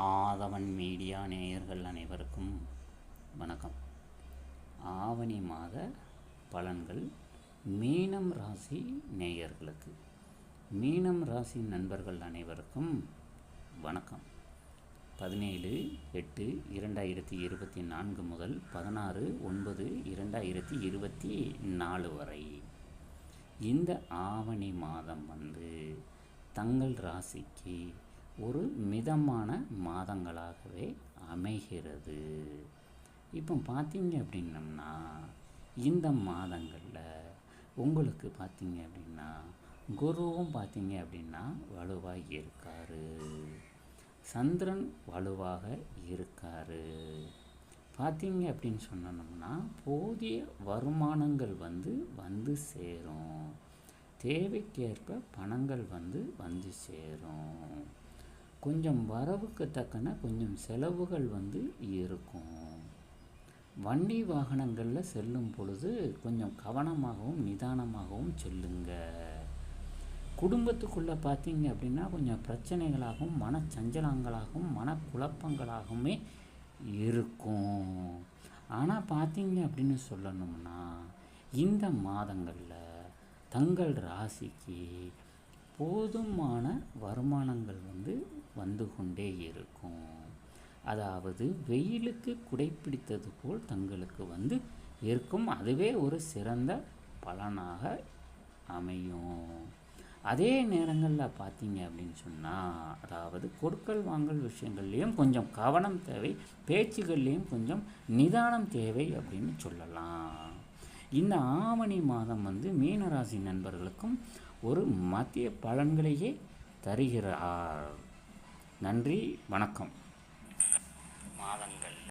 ஆதவன் media நேயர்கள் அனைவருக்கும் வணக்கம். ஆவணி மாத பலன்கள் மீனம் ராசி நேயர்களுக்கு. மீனம் ராசி நண்பர்கள் அனைவருக்கும் வணக்கம். பதினேழு எட்டு இரண்டாயிரத்தி இருபத்தி நான்கு முதல் பதினாறு ஒன்பது இரண்டாயிரத்தி இருபத்தி நாலு வரை இந்த ஆவணி மாதம் வந்து தங்கள் ராசிக்கு ஒரு மிதமான மாதங்களாகவே அமைகிறது. இப்போ பார்த்தீங்க அப்படின்னம்னா இந்த மாதங்களில் உங்களுக்கு பார்த்தீங்க அப்படின்னா குருவும் பார்த்தீங்க அப்படின்னா வலுவாக இருக்கார். சந்திரன் வலுவாக இருக்கார். பார்த்தீங்க அப்படின்னு சொன்னோம்னா போதிய வருமானங்கள் வந்து வந்து சேரும். தேவைக்கேற்ப பணங்கள் வந்து வந்து சேரும். கொஞ்சம் வரவுக்கு தக்கன கொஞ்சம் செலவுகள் வந்து இருக்கும். வண்டி வாகனங்களில் செல்லும் பொழுது கொஞ்சம் கவனமாகவும் நிதானமாகவும் செல்லுங்க. குடும்பத்துக்குள்ளே பார்த்தீங்க அப்படின்னா கொஞ்சம் பிரச்சனைகளாகவும் மனச்சஞ்சலங்களாகவும் மனக்குழப்பங்களாகவுமே இருக்கும். ஆனால் பார்த்தீங்க அப்படின்னு சொல்லணும்னா இந்த மாதங்களில் தங்கள் ராசிக்கு போதுமான வருமானங்கள் வந்து வந்து கொண்டே இருக்கும். அதாவது வெயிலுக்கு குடைப்பிடித்தது போல் தங்களுக்கு வந்து இருக்கும். அதுவே ஒரு சிறந்த பலனாக அமையும். அதே நேரங்களில் பார்த்தீங்க அப்படின்னு சொன்னால் அதாவது கொடுக்கல் வாங்கல் விஷயங்கள்லேயும் கொஞ்சம் கவனம் தேவை பேச்சுகள்லேயும் கொஞ்சம் நிதானம் தேவை அப்படின்னு சொல்லலாம். இந்த ஆவணி மாதம் வந்து மீனராசி நண்பர்களுக்கும் ஒரு மத்திய பலன்களையே தருகிறார். நன்றி வணக்கம். மாதங்கள்.